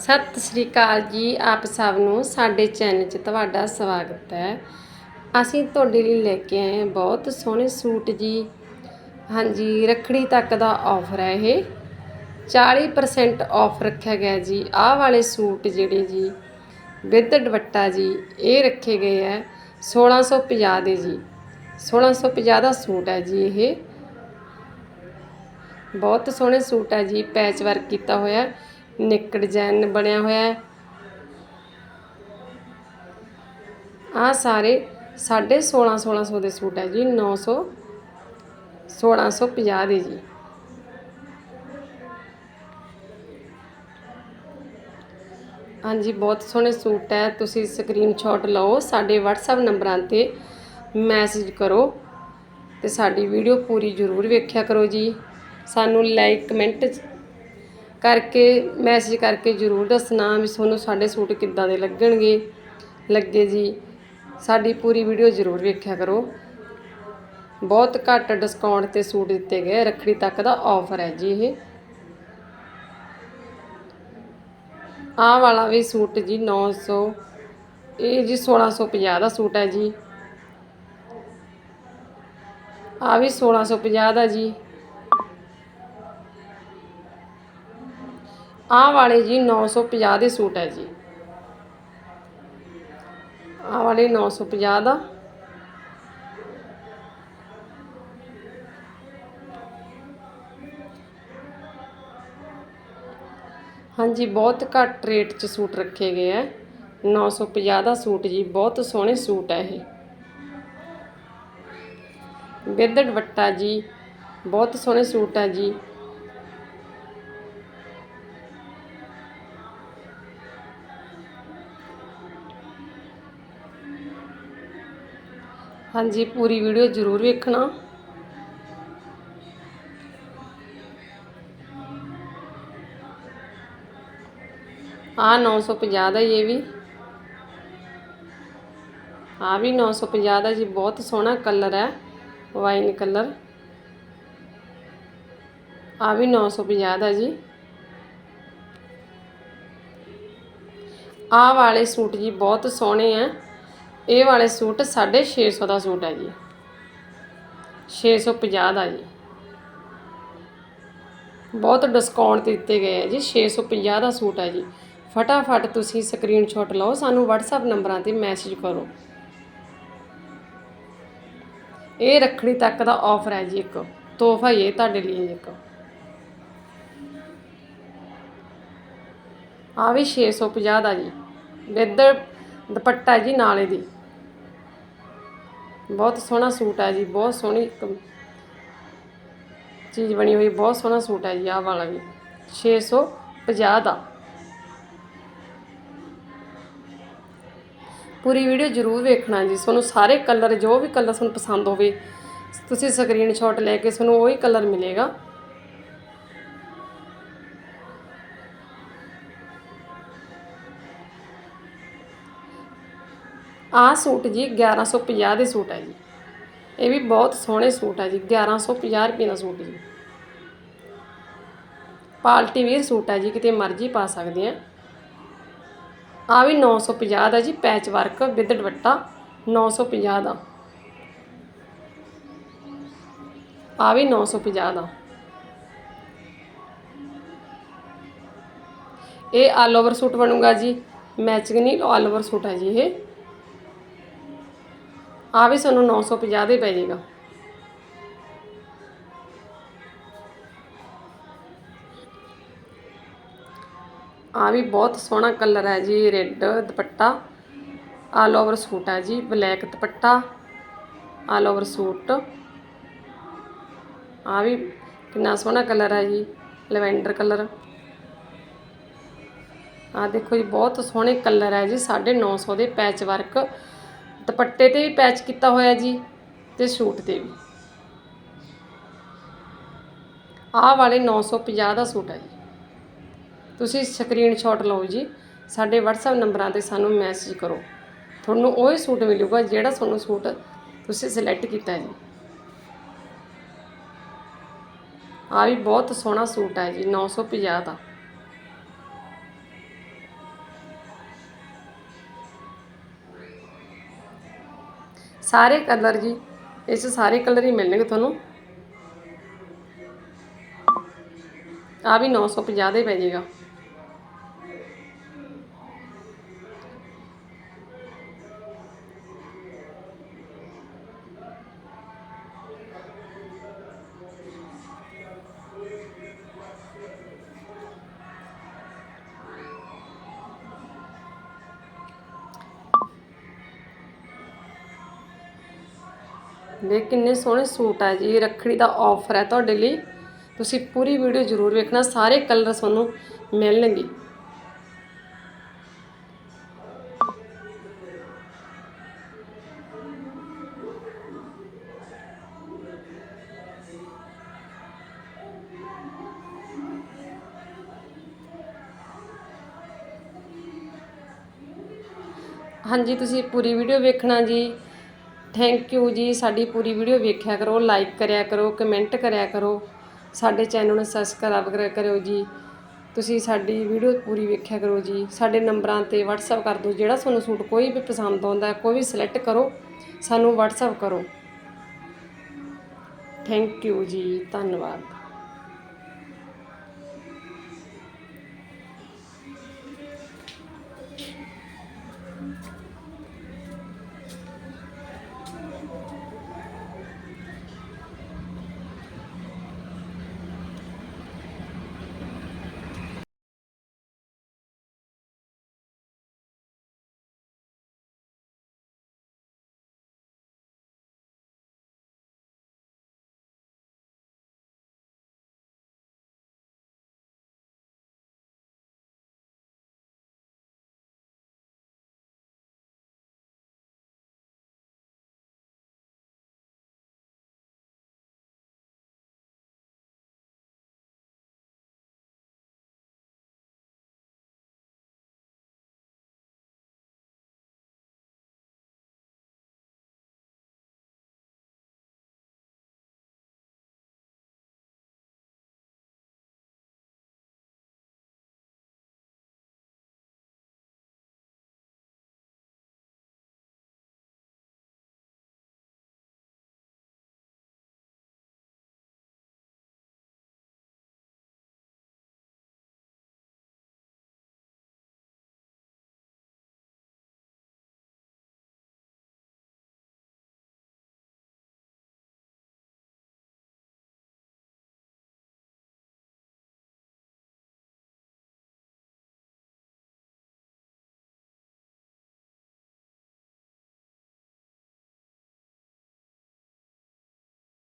ਸਤਿ ਸ੍ਰੀ ਅਕਾਲ ਜੀ ਆਪ ਸਭ ਨੂੰ, ਸਾਡੇ ਚੈਨਲ 'ਚ ਤੁਹਾਡਾ ਸਵਾਗਤ ਹੈ। ਅਸੀਂ ਤੁਹਾਡੇ ਲਈ ਲੈ ਕੇ ਆਏ ਹਾਂ ਬਹੁਤ ਸੋਹਣੇ ਸੂਟ ਜੀ। ਹਾਂਜੀ, ਰੱਖੜੀ ਤੱਕ ਦਾ ਆਫਰ ਹੈ ਇਹ। 40% ਆਫ ਰੱਖਿਆ ਗਿਆ ਜੀ। ਆਹ ਵਾਲੇ ਸੂਟ ਜਿਹੜੇ ਜੀ, ਵਿਦ ਦੁਪੱਟਾ ਜੀ, ਇਹ ਰੱਖੇ ਗਏ ਹੈ 1650 ਦੇ ਜੀ। 1650 ਦਾ ਸੂਟ ਹੈ ਜੀ ਇਹ। ਬਹੁਤ ਸੋਹਣੇ ਸੂਟ ਹੈ ਜੀ, ਪੈਚ ਵਰਕ ਕੀਤਾ ਹੋਇਆ। ਨਿੱਕ ਡਿਜ਼ਾਈਨ ਬਣਿਆ ਹੋਇਆ ਹੈ। ਆ ਸਾਰੇ 16.5 1600 ਦੇ ਸੂਟ ਹੈ ਜੀ 900 1650 ਦੇ ਜੀ। ਹਾਂਜੀ, ਬਹੁਤ ਸੋਹਣੇ ਸੂਟ ਹੈ। ਤੁਸੀਂ ਸਕਰੀਨਸ਼ਾਟ ਲਓ, ਸਾਡੇ WhatsApp ਨੰਬਰਾਂ ਤੇ ਮੈਸੇਜ ਕਰੋ ਤੇ ਸਾਡੀ ਵੀਡੀਓ ਪੂਰੀ ਜ਼ਰੂਰ ਵੇਖਿਆ ਕਰੋ ਜੀ। ਸਾਨੂੰ ਲਾਈਕ ਕਮੈਂਟ ਕਰਕੇ ਮੈਸੇਜ ਕਰਕੇ ਜ਼ਰੂਰ ਦੱਸਣਾ ਵੀ ਤੁਹਾਨੂੰ ਸਾਡੇ ਸੂਟ ਕਿੱਦਾਂ ਦੇ ਲੱਗਣਗੇ। ਲੱਗੇ ਜੀ। ਸਾਡੀ ਪੂਰੀ ਵੀਡੀਓ ਜ਼ਰੂਰ ਵੇਖਿਆ ਕਰੋ। ਬਹੁਤ ਘੱਟ ਡਿਸਕਾਊਂਟ ਤੇ ਸੂਟ ਦਿੱਤੇ ਗਏ ਰੱਖੜੀ ਤੱਕ ਦਾ ਆਫਰ ਹੈ ਜੀ ਇਹ। ਆਹ ਵਾਲਾ ਵੀ ਸੂਟ ਜੀ 900 ਇਹ ਜੀ 1650 ਦਾ ਸੂਟ ਹੈ ਜੀ। ਆ ਵੀ 1650 ਦਾ ਜੀ। ਆਹ ਵਾਲੇ ਜੀ 950 ਦੇ ਸੂਟ ਹੈ ਜੀ। ਆਹ ਵਾਲੇ 950 ਦਾ। ਹਾਂਜੀ, ਬਹੁਤ ਘੱਟ ਰੇਟ 'ਚ ਸੂਟ ਰੱਖੇ ਗਏ ਹੈ। 950 ਦਾ ਸੂਟ ਜੀ, ਬਹੁਤ ਸੋਹਣੇ ਸੂਟ ਹੈ ਇਹ। ਵਿਦ ਦੁਪੱਟਾ ਜੀ, ਬਹੁਤ ਸੋਹਣੇ ਸੂਟ ਹੈ ਜੀ। ਹਾਂਜੀ, ਪੂਰੀ ਵੀਡੀਓ ਜ਼ਰੂਰ ਵੇਖਣਾ। ਆ 950 ਦਾ ਇਹ ਵੀ। ਆ ਵੀ 950 ਦਾ ਜੀ, ਬਹੁਤ ਸੋਹਣਾ ਕਲਰ ਹੈ, ਵਾਈਨ ਕਲਰ। ਆ ਵੀ 950 ਦਾ ਜੀ। ਆਹ ਵਾਲੇ ਸੂਟ ਜੀ ਬਹੁਤ ਸੋਹਣੇ ਆ ਇਹ ਵਾਲੇ ਸੂਟ 650 ਦਾ ਸੂਟ ਹੈ ਜੀ। 650 ਦਾ ਜੀ। ਬਹੁਤ ਡਿਸਕਾਊਂਟ ਦਿੱਤੇ ਗਏ ਹੈ ਜੀ 650 ਦਾ ਸੂਟ ਹੈ ਜੀ। ਫਟਾਫਟ ਤੁਸੀਂ ਸਕਰੀਨਸ਼ਾਟ ਲਓ, ਸਾਨੂੰ WhatsApp ਨੰਬਰਾਂ ਤੇ ਮੈਸੇਜ ਕਰੋ। ਇਹ ਰੱਖੜੀ ਤੱਕ ਦਾ ਆਫਰ ਹੈ ਜੀ ਇੱਕ। ਤੋਹਫਾ ਹੀ ਹੈ ਤੁਹਾਡੇ ਲਈ ਇੱਕ। ਆ ਵੀ 650 ਦਾ ਜੀ। ਵਿਦ ਦੁਪੱਟਾ ਜੀ ਨਾਲੇ ਦੀ। ਬਹੁਤ ਸੋਹਣਾ ਸੂਟ ਹੈ ਜੀ, ਬਹੁਤ ਸੋਹਣੀ ਇੱਕ ਚੀਜ਼ ਬਣੀ ਹੋਈ, ਬਹੁਤ ਸੋਹਣਾ ਸੂਟ ਹੈ ਜੀ, ਆਹ ਵਾਲਾ ਵੀ। 650 ਦਾ। ਪੂਰੀ ਵੀਡੀਓ ਜ਼ਰੂਰ ਵੇਖਣਾ ਜੀ, ਤੁਹਾਨੂੰ ਸਾਰੇ ਕਲਰ, ਜੋ ਵੀ ਕਲਰ ਤੁਹਾਨੂੰ ਪਸੰਦ ਹੋਵੇ, ਤੁਸੀਂ ਸਕਰੀਨਸ਼ਾਟ ਲੈ ਕੇ ਤੁਹਾਨੂੰ ਉਹੀ ਕਲਰ ਮਿਲੇਗਾ। ਆਹ ਸੂਟ ਜੀ 1150 ਦੇ ਸੂਟ ਹੈ ਜੀ। ਇਹ ਵੀ ਬਹੁਤ ਸੋਹਣੇ ਸੂਟ ਹੈ ਜੀ 1150 ਰੁਪਏ ਦਾ ਸੂਟ ਜੀ। ਪਾਰਟੀ ਵੇਅਰ ਸੂਟ ਹੈ ਜੀ, ਕਿਤੇ ਮਰਜ਼ੀ ਪਾ ਸਕਦੇ ਆ। ਆ ਵੀ 950 ਦਾ ਜੀ, ਪੈਚ ਵਰਕ ਵਿਦ ਦੁਪੱਟਾ 950 ਦਾ। ਆ ਵੀ 950 ਦਾ। ਇਹ ਆਲ ਓਵਰ ਸੂਟ ਬਣੂਗਾ ਜੀ ਮੈਚਿੰਗ ਨਹੀਂ ਆਲ ਓਵਰ ਸੂਟ ਹੈ ਜੀ ਇਹ। ਆ ਵੀ ਸਾਨੂੰ 950 ਦੇ ਪੈ ਜਾਏਗਾ। ਆ ਵੀ ਬਹੁਤ ਸੋਹਣਾ ਕਲਰ ਹੈ ਜੀ, red dupatta. All over suit ਹੈ ਜੀ, black dupatta, all over suit. ਆ ਵੀ ਕਿੰਨਾ ਸੋਹਣਾ ਕਲਰ ਹੈ ਜੀ, ਲਵੈਂਡਰ ਕਲਰ। ਆ ਦੇਖੋ ਜੀ, ਬਹੁਤ ਸੋਹਣੇ ਕਲਰ ਹੈ ਜੀ 950 ਦੇ ਪੈਚ ਵਰਕ। ਦੁਪੱਟੇ ਤੇ ਵੀ ਪੈਚ ਕੀਤਾ ਹੋਇਆ ਜੀ ਤੇ ਸੂਟ ਤੇ ਵੀ। ਆਹ ਵਾਲੇ 950 ਦਾ ਸੂਟ ਹੈ ਜੀ। ਤੁਸੀਂ ਸਕਰੀਨਸ਼ਾਟ ਲਓ ਜੀ, ਸਾਡੇ WhatsApp ਨੰਬਰਾਂ ਤੇ ਸਾਨੂੰ ਮੈਸੇਜ ਕਰੋ। ਤੁਹਾਨੂੰ ਉਹ ਹੀ ਸੂਟ ਮਿਲੂਗਾ ਜਿਹੜਾ ਤੁਹਾਨੂੰ ਸੂਟ ਤੁਸੀਂ ਸਿਲੈਕਟ ਕੀਤਾ ਜੀ। ਆ ਵੀ ਬਹੁਤ ਸੋਹਣਾ ਸੂਟ ਹੈ ਜੀ 950 ਦਾ। ਸਾਰੇ ਕਲਰ ਜੀ, ਇਸ ਸਾਰੇ ਕਲਰ ਹੀ ਮਿਲਣਗੇ ਤੁਹਾਨੂੰ। ਆ ਵੀ 950 ਦੇ ਪੈ ਜਾਏਗਾ। ਦੇਖ ਕਿੰਨੇ ਸੋਹਣੇ ਸੂਟ ਆ ਜੀ ਰੱਖੜੀ ਦਾ ਆਫਰ ਹੈ ਤੁਹਾਡੇ ਲਈ। ਤੁਸੀਂ ਪੂਰੀ ਵੀਡੀਓ ਜ਼ਰੂਰ ਵੇਖਣਾ, ਸਾਰੇ ਕਲਰ ਤੁਹਾਨੂੰ ਮਿਲਣਗੇ। ਹਾਂਜੀ, ਤੁਸੀਂ ਪੂਰੀ ਵੀਡੀਓ ਵੇਖਣਾ ਜੀ। ਥੈਂਕ ਯੂ ਜੀ। ਸਾਡੀ ਪੂਰੀ ਵੀਡੀਓ ਵੇਖਿਆ ਕਰੋ ਲਾਈਕ ਕਰਿਆ ਕਰੋ ਕਮੈਂਟ ਕਰਿਆ ਕਰੋ। ਸਾਡੇ ਚੈਨਲ ਨੂੰ ਸਬਸਕ੍ਰਾਈਬ ਕਰਿਆ ਕਰਿਓ ਜੀ। ਤੁਸੀਂ ਸਾਡੀ ਵੀਡੀਓ ਪੂਰੀ ਵੇਖਿਆ ਕਰੋ ਜੀ। ਸਾਡੇ ਨੰਬਰਾਂ ਤੇ WhatsApp ਕਰ ਦਿਓ। ਜਿਹੜਾ ਤੁਹਾਨੂੰ ਸੂਟ ਕੋਈ ਵੀ ਪਸੰਦ ਆਉਂਦਾ ਕੋਈ ਵੀ ਸਿਲੈਕਟ ਕਰੋ, ਸਾਨੂੰ WhatsApp ਕਰੋ। ਥੈਂਕ ਯੂ ਜੀ। ਧੰਨਵਾਦ।